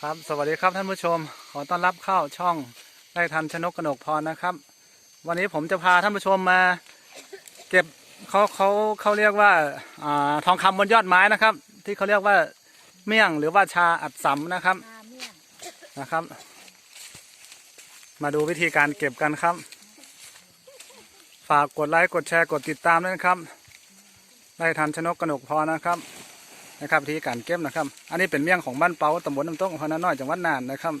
ครับ สวัสดีครับท่านผู้ชม ขอต้อนรับเข้าช่องได้ทันชนกกนกพรนะครับ วันนี้ผมจะพาท่านผู้ชมมา เก็บเขาเขาเขาเรียกว่าอ่าทองคำบนยอดไม้นะครับ ที่เขาเรียกว่าเมี่ยงหรือว่าชาอัดสำนะครับนะครับ มาดูวิธีการเก็บกันครับ ฝากกดไลค์กดแชร์กดติดตามด้วยนะครับ ได้ทันชนกกนกพรนะครับนะครับวิธีการเก็บนะครับ อันนี้เป็นเมี่ยงของบ้านเปาตำบลน้ำตกอำเภอนาน้อยจังหวัดน่านนะครับ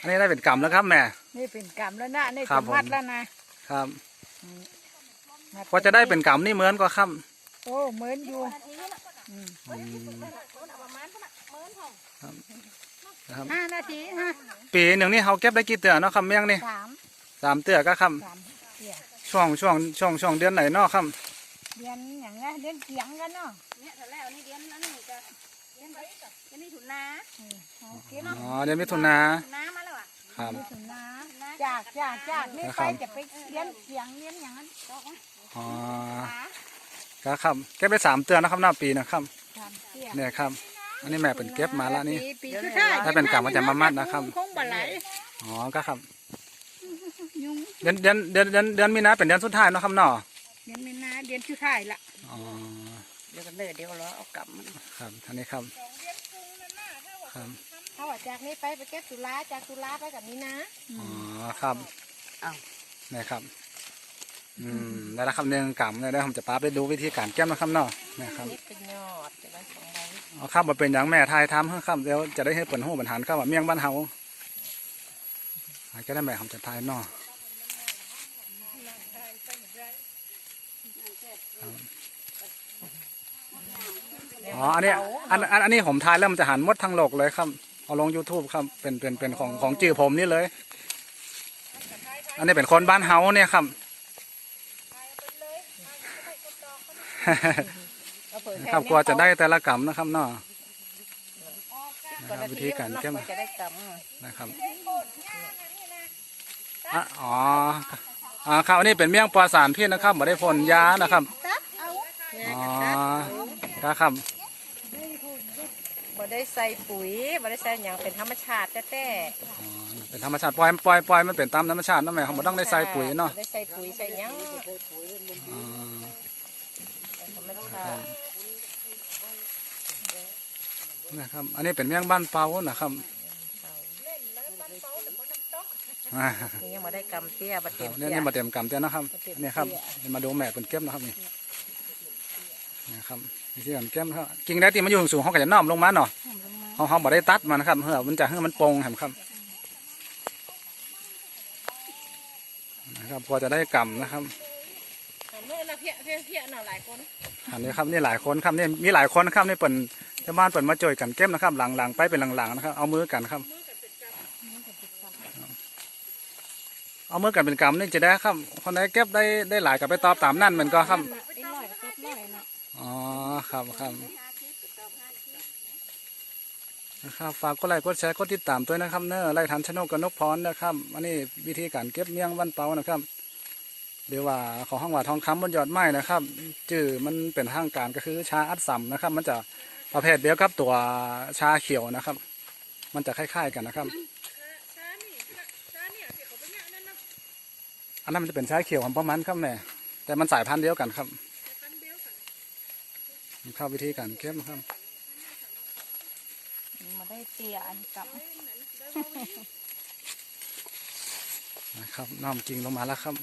อันนี้ได้เป็นกำแล้วครับแม่นี่เป็นกำแล้วนะนี่ครัเป็บนผมมัดแล้วนะครับมัดพอจะได้เป็นกำนี่เหมือนก็ครับโอ้เหมือนอยู่อืมอืมครับห้านาทีฮะปีหนึ่งนี่เขาเก็บได้กี่เตือนเนาะครับเมี่ยงนี่สามสามเตือก็ครับสามเดี่ย ช่วงช่วงช่วงช่วงเดือนไหนเนาะครับเรียนอย่างเงี้ยเรียนเกียงกันเนาะเนี่ยแต่แล้วนี่เดือนนั้นนี่ก็เดือนนี้ก็เดือนนี้ถุนนาเออเอาเก็บอ๋อเดือนมิถุนาถุนนามาแล้วอะครับไม่ถึงนะจากจากจากนี่นะคไปรับจะไปเรียนเกียงเรียนอย่างนั้นอ๋อขาก็ครับเก็บไปสามเตือนนะครับหน้าปีนะครับสามเตี้ยเนี่ยครับอันนี้แม่เป็นเก็บมาแล้วนี่ปีปีสุดท้ายถ้าเป็นกำมันจะมามัดนะครับคงบ่ไหลอ๋อก็ครับ ยุงเดือนเดือนเดือนเดือนเดือนมีนาเป็นเดือนสุดท้ายเนาะครับเนาะเรียนไม่นาเรียนสุดท้ายละอ๋อเดี๋ยวกันเลยเดี๋ยวเราเอากลับมันครับท่านนี้ครับครับเขาว่าจากนี้ไปไปเก็บตุลาจากตุลาไปกับนี้นะอ๋อครับอ้าวนี่ครับอืมได้แล้วครับหนึ่งกำเนี่ยได้ผมจะป้าไปดูวิธีการเก็บนะครับเนาะนี่ครับนี่เป็นยอดจะได้สองใบเอาครับมาเป็นอย่างแม่ทายทำให้ครับเดี๋ยวจะได้ให้เปิดหูปัญหาครับว่าเมี่ยงบ้านเฮาอาจจะได้แม่ผมจะทายเนาะ อ๋ออันนี้อันอันอันนี้ผมทายแล้วมันจะหันหมดทั้งโลกเลยครับ เอาลง YouTube ครับ เป็นเป็นเป็นของของจื่อผมนี่เลย อันนี้เป็นคนบ้านเฮาเนี่ยครับเอาเปิดครับกลัวจะได้แต่ละกำนะครับเนาะนะครับวิธีการเก็บจะได้กนะครับอะอ๋ออ่าครับอันนี้เป็นเมี่ยงปลอดสารพิษนะครับไม่ได้พ่นยานะครับำอ๋อครับครั บบ่ได้ใส่ปุ๋ยบ่ได้ใส่อย่างเป็นธรรมชาติแต่อ๋อเป็นธรรมชาติปล่อยปล่อยปล่อยมันเป็นตามธรรมชาตินั่นแหละเขาไม่ต้องได้ใส่ปุ๋ยเนาะได้ใส่ปุ๋ยใส่หยังอ๋อธรรมชาตินะครับ อันนี้เป็นเมี่ยงบ้านเปานะครับอ่านี่ยังบ่ได้กำเตี้ยบ่คเต็รับมเนี่ยเตี้ยนี่มาเต็มกำเตี้ยนะครับนี่ครับนี่มาดูแม่เป็นเก็บนะครับนี่นะครับ วิธีการเก็บครับกิ่งได้ที่มันอยู่สูงๆเขาก็จะน้อมลงมาเนาะเขาเขาบ่ได้ตัดมันนะครับเพื่อมันจะให้มันโปร่งแหมครับนะครับพอจะได้กำนะครับอันนี้ครับนี่หลายคนครับนี่มีหลายคนครับนี่เปิ่นชาวบ้านเปิ่นมาจ่วยกันเก็บนะครับ หลังๆไปเป็นหลังๆนะครับ เอามือกันครับ เอามือกันเป็นกำนี่จะได้ครับคนไหนเก็บได้ได้หลายกับไปตอบตามนั่นเหมือนก็ครับ ไอ้ลอยเก็บลอยนะ อ๋อ ครับครับนะครับฝากกดไลค์กดแชร์กดติดตามด้วยนะครับเนอไล่ทันชนกกับนกพรนะครับอันนี้วิธีการเก็บเมี่ยงวันเปานะครับเดี๋ยวว่าของห้องว่าทองคำบนยอดไม้นะครับจื่อมันเป็นทางการก็คือชาอัดสัมนะครับ มันจะประเภทเดียวกับตัวชาเขียวนะครับ มันจะคล้ายๆกันนะครับ อันนั้นมันจะเป็นชาเขียวของประมาณครับแม่แต่มันสายพันธุ์เดียวกันครับ ข้าวิธีการเก็บนะครับมาได้เตี้ยอันกับนะครับน้อมจริงลงมาแล้วครับ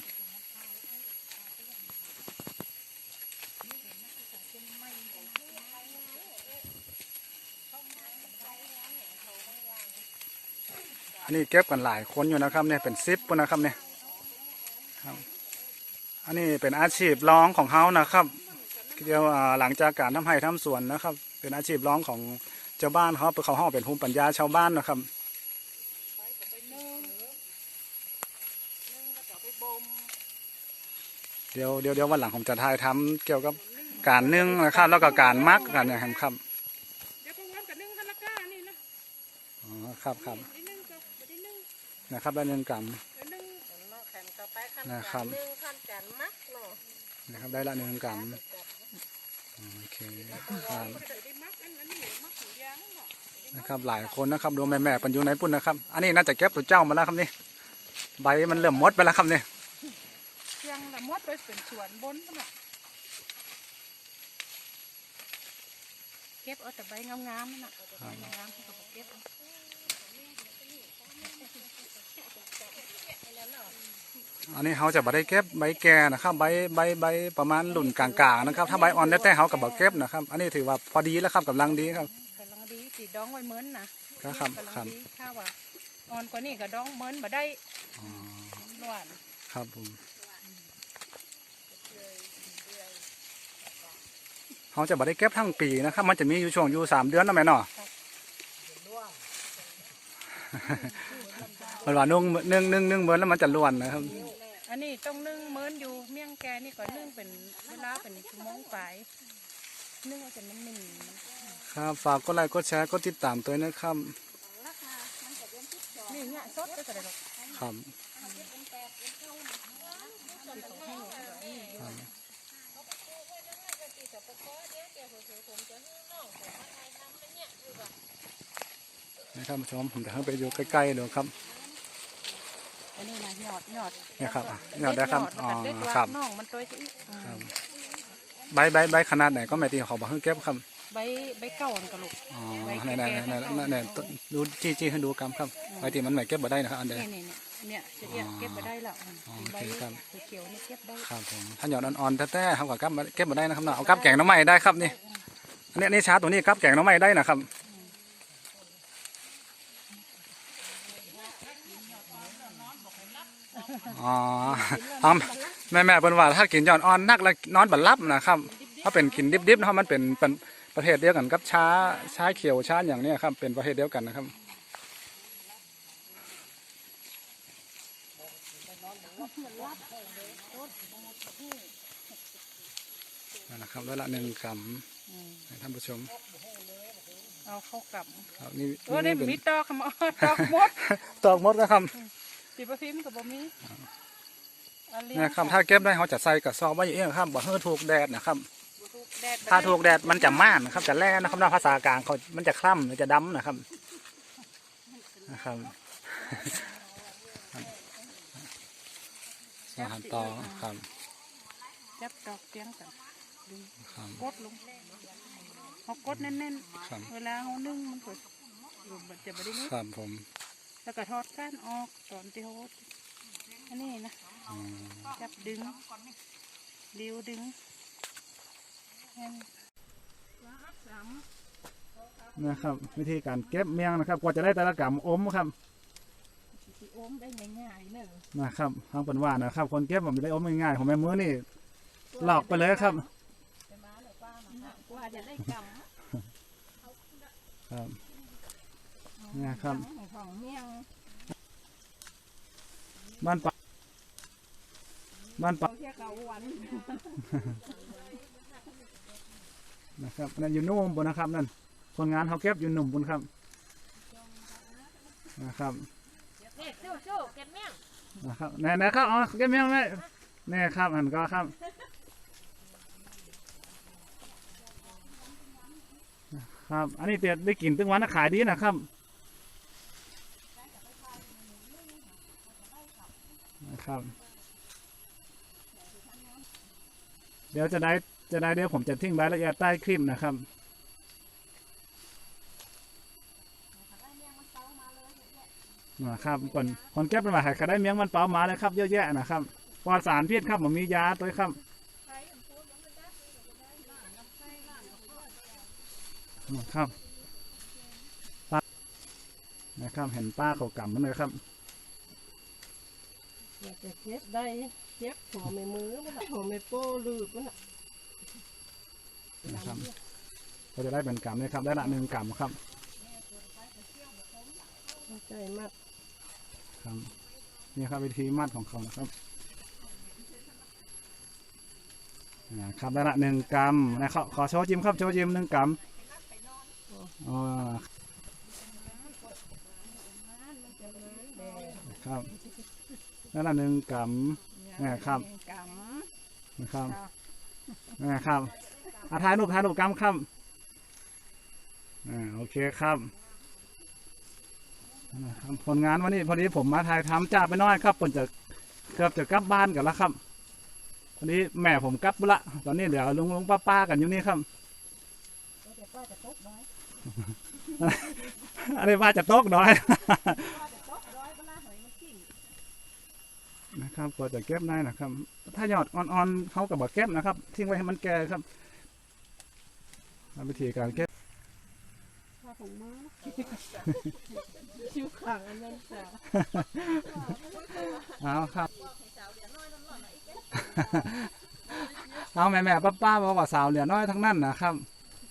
อันนี้เก็บกันหลายคนอยู่นะครับเนี่ยเป็นซิปปุ่นนะครับเนี่ยครับอันนี้เป็นอาชีพร้องของเขานะครับ เดี๋ยวหลังจากการทำไห้ทำสวนนะครับ เป็นอาชีพร้องของเจ้าบ้านเขาเขาห้องเป็นภูมิปัญญาชาวบ้านนะครับเดี๋ยวเดี๋ยวเดี๋ยววันหลังผมจะถ่ายทำเกี่ยวกับการนึ่งนะครับแล้วก็การมักกันนะครับครับเดี๋ยวพวกนั้นกับนึ่งฮันละก้านี่นะอ๋อครับครับนะครับด้เงินกรรมได้นึ่งเนาะแถมต่อไปขั้นนะครับ นะครับ ได้ละหนึ่งกรัมโอเคครับนะครับหลายคนนะครับดูแม่แม่ปันอยู่ไหนปุ่นนะครับ อันนี้น่าจะเก็บตัวเจ้ามาแล้วครับนี่ใบมันเริ่มมดไปแล้วครับนี่เชียงละมดไปเป็นสวนบนนะเก็บเอาแต่ใบงามๆนั่นน่ะใบงามๆที่เขาเก็บ อาอันนี้เขาจะบ่ได้เก็บใบแก่นะครับใบใบใบประมาณหลุ่นกลางๆนะครับ ถ้าใบอ่อนแต่เขากับบ่เก็บนะครับ อันนี้ถือว่าพอดีแล้วครับกำลังดีครับกำลังดีสีดองไว้เหมือนนะครับครับกำลังครับดีถ้าว่าอ่อนกว่านี้ก็ดองเหมือนบ่ได้อ๋อหวานครับผมเขาจะบ่ได้เก็บทั้งปีนะครับ มันจะมีอยู่ช่วงอยู่สามเดือนนะแม่เนาะ มันว่านุ่งนึ่งนึ่งนึ่งเหมือนแล้วมันจะล้วนนะครับ อันนี้ต้องนึ่งเหมือนอยู่เมี่ยงแกนี่ก็นึ่งเป็นเวลาเป็นชั่วโมงไปนึ่งเอาจนมันนิ่มครับฝากกดไลค์กดแชร์กดติดตามตัวด้วยนะครับนี่เนี่ยสดก็จะได้หรอกครับที่เขาให้นะครับผู้ชมผมจะเข้าไปอยู่ใกล้ๆดูครับ อันนี้นะหยอดหยอดเนี่ยครับอะหยอดได้ครับอ๋อเด็ดครับ น้องมันตัวจะอีกอืมครับ ใบใบใบขนาดไหนก็ไม่ตีเขาบอกให้เก็บครับใบใบเก่ามันกระลุกอ๋อในในในในในดูจี้จี้ให้ดูกำครับใบที่มันไม่เก็บบ่ได้นะครับอันเดียวนี่นี่เนี่ยเนี่ยจะเรียกเก็บมาได้แล้วอืมอ๋อใบโอเคครับ เขียวๆนี่เก็บได้ครับผมถ้าหยอดอ่อนๆแท้ๆเขาก็กับเก็บบ่ได้นะครับเนาะเอากับแกงหน้ำไม้ได้ครับนี่อันนี้อันนี้ชาร์จตัวนี้กับแกงหน้ำไม้ได้นะครับ อ๋อเอาแม่แม่ๆเป็นว่าถ้ากินหยอดอ่อนนักแล้วนอนบัดลับนะครับถ้าเป็นกินดิบๆนะครับมันเป็นเป็นประเภทเดียวกันกับชาชาเขียวชาอย่างเนี้ยครับ เป็นประเภทเดียวกันนะครับนั่นนะครับแล้วละหนึ่งกอืมำให้ท่านผู้ชมเอาเข้ากลับครับนี่โอ้ได้เป็นมีตอกมาตอกมดตอกมดนะครับ สีประพิมพ์กับบ่มีเอาเลี้ยงนะครับถ้าเก็บได้เขาจะใส่กระสอบไว้อย่างนี้ครับบ่ให้ถูกแดดนะครับแดดบ่ถ้าได้ถูกแดดมันจะม่านนะครับ จะแล่นะครับในภาษากลางเขามันจะคล้ำหรือจะดำนะครับนะครับอาหารต่อครับจับดอกเตียงกันดึงครับกดลงเขากดแน่นครับๆเวลาเขานึ่งมันก็มันจะไม่ได้นึ่งครับผม แล้วก็ทอดก้านออกตอนที่เขาอันนี้นะอืมจับดึงริ้วดึงแม่นนะครับ วิธีการเก็บเมียงนะครับ กว่าจะได้แต่ละกำอมครับสิโอมได้ง่ายๆเนอะนะครับทางเป็นว่านะครับ คนเก็บผมได้อมง่ายๆของแม่มือนี่หลอกไปเลยครับกว่าจะได้กครับเนี่ยำครับ ของเมี่ยงบ้านปะบ้านปะเขาเรียกเอาวันนะครับนั่นอยู่นุ่มบนนะครับนั่นคนงานเขาเก็บอยู่หนุ่มบนครับนะครับนี่สู้ๆเก็บเมี่ยงนะครับแน่ๆครับอ๋อเก็บเมียงไหมแน่ครับหันก็ครับครับ อันนี้เตียได้กินตึงวันนะขายดีนะครับ นะ ครับ เดี๋ยวจะได้จะได้เดี๋ยวผมจะทิ้งรายละเอียดใต้คลิปนะครับ นะครับคนคนแก้ปัญหาก็ได้เมียงมันเปล่ามาเลยครับเยอะแยะนะครับปลอดสารพิษครับผมมียาตัวครับนะครับนะครับเห็นป้าเขากำมันเลยครับ อยากจะเก็บได้เก็บหัวไม่มือมันหัวไม่โป้ลืบมันนะครับก็จะได้เป็นกำเลยครับ ได้ละหนึ่งกำครับใจมากครับนี่ครับวิธีมัดของเขานะครับนะครับได้ละหนึ่งกำนะครับขอโชว์จิมครับโชว์จิมหนึ่งกำอ๋อครับ ได้ละหนึ่งกำนะครับกนะครับนะครับอาถ่ายรูปถ่ายรูปกำครับอ่าโอเคครับนะครับผลงานวันนี้พอดีผมมาถ่ายทำจ่าไปน้อยครับผมจะเกือบจะกลับบ้านกันแล้วครับพอดีแม่ผมกลับละตอนนี้เดี๋ยวลุงลุงป้าป้ากันอยู่นี่ครับอันนี้ว่าจะตกน้อย นะครับก็จะเก็บได้นะครับ ถ้ายอดอ่อนๆเขากับบ่เก็บนะครับ ทิ้งไว้ให้มันแก่ครับวิธีการเก็บชิวขังอันนั้นค่ะเอาครับเอาแม่แม่ป้าป้าๆบอกว่าสาวเหลือน้อยทั้งนั้นนะครับ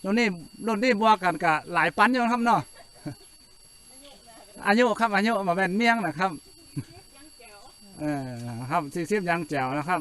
รุ่นนี้รุ่นนี้บวกกันกับหลายปันอยู่นะครับเนาะอายุครับอายุมาเป็นเมี่ยงนะครับ เออครับสี่สิบยังแจ๋วนะครับ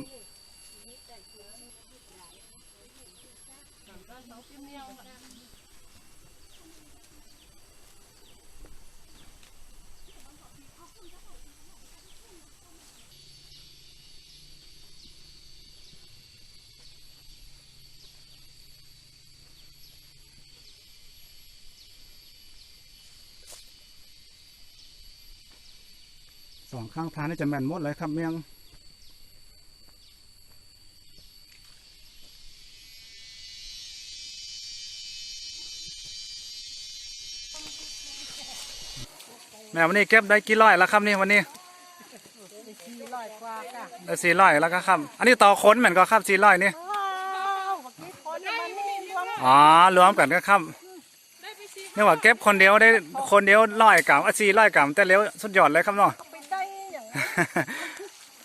สองข้างทางนี่จะแม่นหมดเลยครับเมียงแม่วันนี้เก็บได้กี่ร้อยแล้วครับนี่วันนี้สี่ร้อยกว่าค่ะได้สี่ร้อยแล้วก็ครับ อันนี้ต่อค้นเหมือนก็ครับสี่ร้อยนี่ว้าวเมื่อกี้คนมันนี่รวมอ๋อรวมกันก็ครับนี่ว่าเก็บคนเดียวได้คนเดียวร้อยกรัมอะสี่ร้อยกรัมแต่เร็วสุดยอดเลยครับเนาะ อย่างนั้น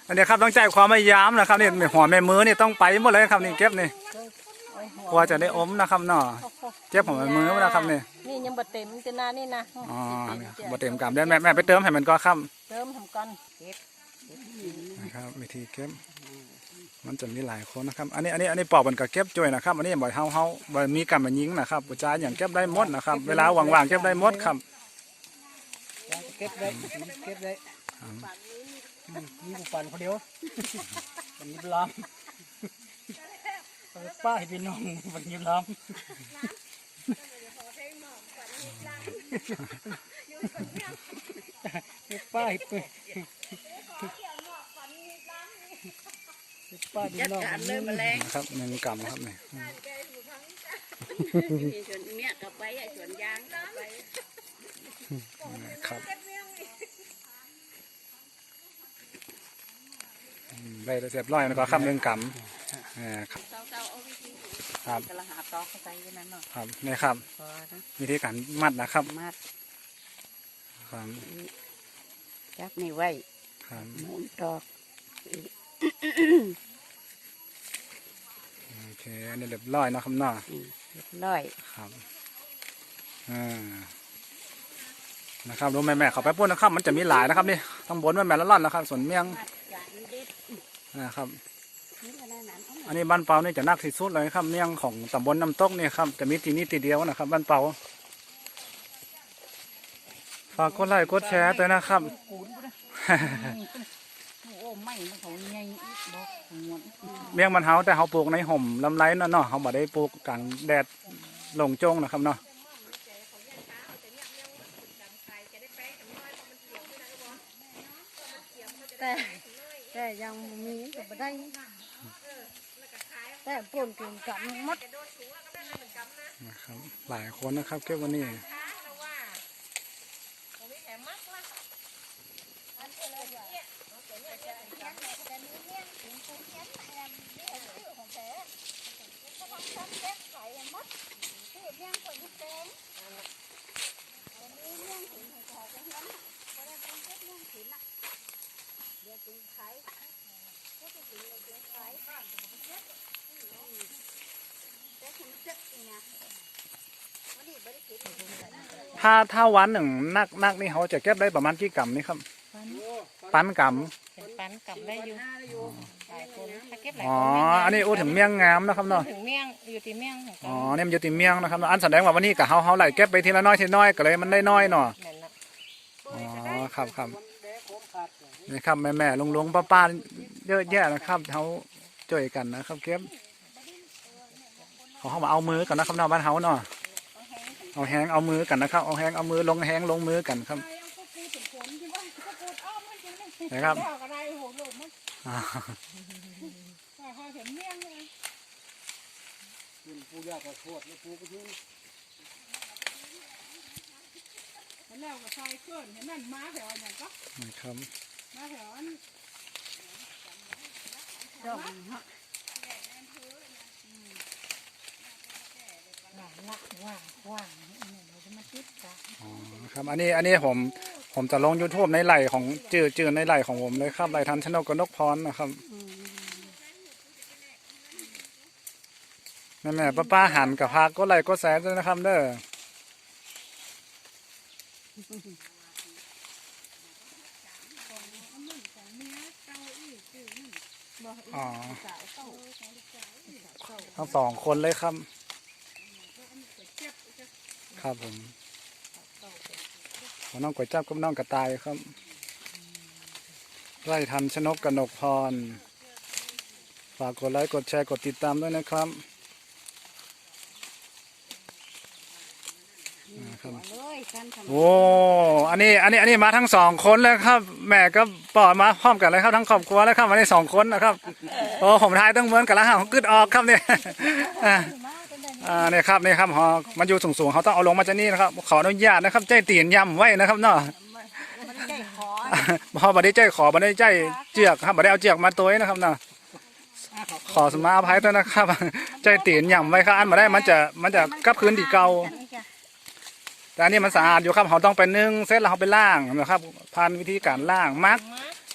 อันนี้ครับต้องใจความพยายามนะครับนี่หัวแม่มือนี่ต้องไปหมดเลยครับนี่เก็บนี่กลัวจะได้อมนะครับเนาะเจ็บหัวแม่มือนะครับนี่นี่ยังบ่เต็มจะนานี่นะอ๋อบ่เต็มกรัมได้แม่แม่ไปเติมให้มันก็ครับเติมทำกันนะครับวิธีเก็บมันจะมีหลายคนนะครับ อันนี้ อันนี้ อันนี้ปอกมันก็เก็บจ่วยนะครับ อันนี้บ่อยเฮาเฮาบ่มีกรรมมายิงนะครับปุจาอย่างเก็บได้หมดนะครับ เวลาว่างๆเก็บได้หมดครับ เก็บได้ เก็บได้ มีผู้ปันคนเดียวเป็นยิบล้อมเอาไปป้าให้พี่น้องเป็นยิบล้อมป้าให้ไปป้าพี่น้องนะครับหนึ่งกรัมครับนี่ส่วนเมียกับไปไอ้ส่วนยางกับไป นะครับอืม ได้เรียบร้อยแล้วก็ครับหนึ่งกรัมอ่าครับเศร้าๆเอาวิธีครับกระหาตอกเข้าใจกันนั่นเนาะครับนี่ครับพอนะวิธีการมัดนะครับมัดครับจับนี่ไว้ครับหมุนตอกโอเคอันนี้เรียบร้อยเนาะครับเนาะเรียบร้อยครับอ่านะครับรู้แม่แม่ๆเขาไปปุ้นนะครับ มันจะมีหลายนะครับนี่ข้างบนแม่แม่ละล่อนนะครับ ส่วนเมี่ยง มัดอย่างนี้ดิ นะครับนี่ก็ได้นั้นเอาอันนี้บ้านเปานี่จะนักที่สุดเลยครับเมี่ยงของตำบลน้ำตกนี่ครับจะมีที่นี่ทีเดียวนะครับ บ้านเปาฝากกดไลค์กดแชร์ด้วยนะครับโอ้ไม่มันเขาใหญ่อีกบอกหมดเมี่ยงมันเฮาแต่เฮาปลูกในห่มลำไรเนาะเนาะเฮาบ่ได้ปลูกกลางแดดลงจงนะครับเนาะแต่ แต่ยังมีก็บ่ได้แต่ป่นเกินกันหมดนะครับ หลายคนนะครับเก็บวันนี้ ถ้าถ้าวันหนึ่งนักนักนี่เขาจะเก็บได้ประมาณกี่กรัมนี่ครับ ปันกรัมเป็นปันกลับได้อยู่หลายคนถ้าเก็บหลายอ๋อคนอันนี้อู้ถึงเมี่ยงงามนะครับเนาะ ถึงเมี่ยงอยู่ที่เมี่ยงของอ๋กัอนเนี่ยมันอยู่ติเมี่ยงนะครับอันแสดงว่าวันนี้กับเฮาเฮาไหลเก็บไปทีละน้อยทีละน้อยก็เลยมันได้น้อยเนาะนั่นน่ะอ๋อครับครับ นี่ครับแม่แม่ลุงลุงป้าป้าเยอะแยะนะครับเขาช่วยกันนะครับเก็บเขาเข้ามาเอามือกันนะครับเนาะบ้านเฮาเนาะ เอาแห้งเอามือกันนะครับ เอาแห้งเอามือลงแห้งลงมือกันครับนะครับดอกอะไรโหโหลมมันอ่าพอเห็นเมี่ยงเลยกินปูยากกระโคตรแล้วปูก็ยืนแล้วก็ใส่เครื่องเห็นนั่นม้าแถวอย่างก็นะครับม้าแถวอันดอกเนาะว่าง ละว่างว่างนี่เราจะมาติดกันอ๋อครับอันนี้อันนี้ผมผมจะลง YouTube ในไหลของจื่อจื่อในไหลของผมเลยครับไหลทันชนกกบนกพรนะครับแม่แม่ป้าป้าหันกับพาก็ไหลก็แสด้วยนะครับเด้ออ๋อทั้งสองคนเลยครับ ครับผมของน้องก๋วยจับกับน้องกระต่ายครับ ไร่ทันชนกกนกพร ฝากกดไลค์กดแชร์กดติดตามด้วยนะครับนะครับเลยกันทำโอ้อันนี้อันนี้อันนี้มาทั้งสองคนเลยครับ แม่ก็ปอดมาพร้อมกันเลยครับทั้งครอบครัวเลยครับวันนี้สองคนนะครับโอ้ผมทายต้องเหมือนกันแล้วฮะผมกึดออกครับเนี่ย อ่าอ่าเนี่ยครับนี่ครับหอมันอยู่สูงๆเขาต้องเอาลงมาจากนี่นะครับขออนุญาตนะครับใจตีนย่ำไว้นะครับเนาะมันได้ขอพอบัดนี้ใจขอบัดนี้ใจเจือกครับบัดนี้เอาเจือกมาตัวนะครับเนาะขอสมาอภัยด้วยนะครับ ใจตีนย่ำไว้ครับอันมาได้มันจะมันจะกลับคืนดีเก่าแต่อันนี้มันสะอาดอยู่ครับเขาต้องไปนึ่งเสร็จแล้วเขาไปล่างนะครับผ่านวิธีการล่างมัก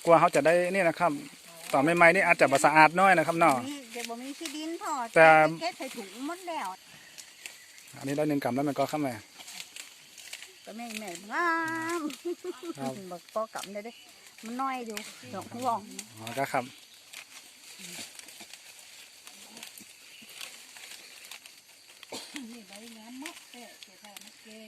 กลัวเขาจะได้นี่นะครับต่อใหม่ๆนี่อาจจะบ่สะอาดน้อยนะครับเนาะเดี๋ยวบ่มีที่ดินพอแต่ อันนี้ได้หนึ่งกรัมแล้วมันก็เข้ามาก็แม่แม่งามครับบักปอกลับได้เด้มันน้อยอยู่ดอกห่วงอ๋อก็ครับนี่ใบงามมากแต่เจ้าค่ะมันแก่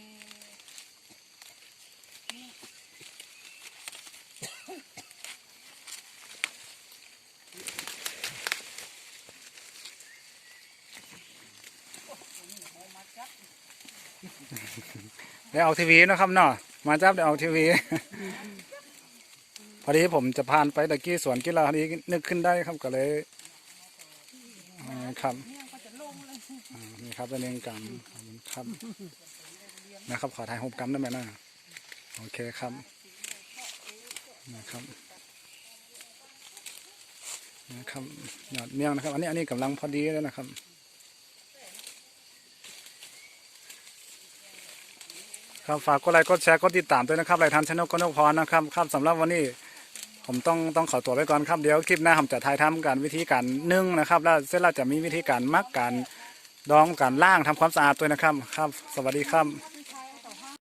ได้ออกทีวีนะครับเนาะมาจับได้ออกทีวี พอดีผมจะผ่านไปตะกี้สวนกีฬาพอดีนึกขึ้นได้ครับก็เลยครับอ่านี่ครับเป็นหนึ่งกรัมครับนะครับ ขอถ่ายหกกรัมได้ไหมนะโอเคครับนะครับนะครับยอดเมี่ยงนะครับ อันนี้อันนี้กำลังพอดีแล้วนะครับ ครับฝากกดไลค์กดแชร์กดติดตามด้วยนะครับรายทานชนกกนกพรนะครับครับสำหรับวันนี้ผมต้องต้องขอตัวไปก่อนครับเดี๋ยวคลิปหน้าผมจะถ่ายทำการวิธีการนึ่งนะครับ แล้วเสร็จแล้วจะมีวิธีการมักการดองการล่างทำความสะอาดด้วยนะครับครับ สวัสดีครับ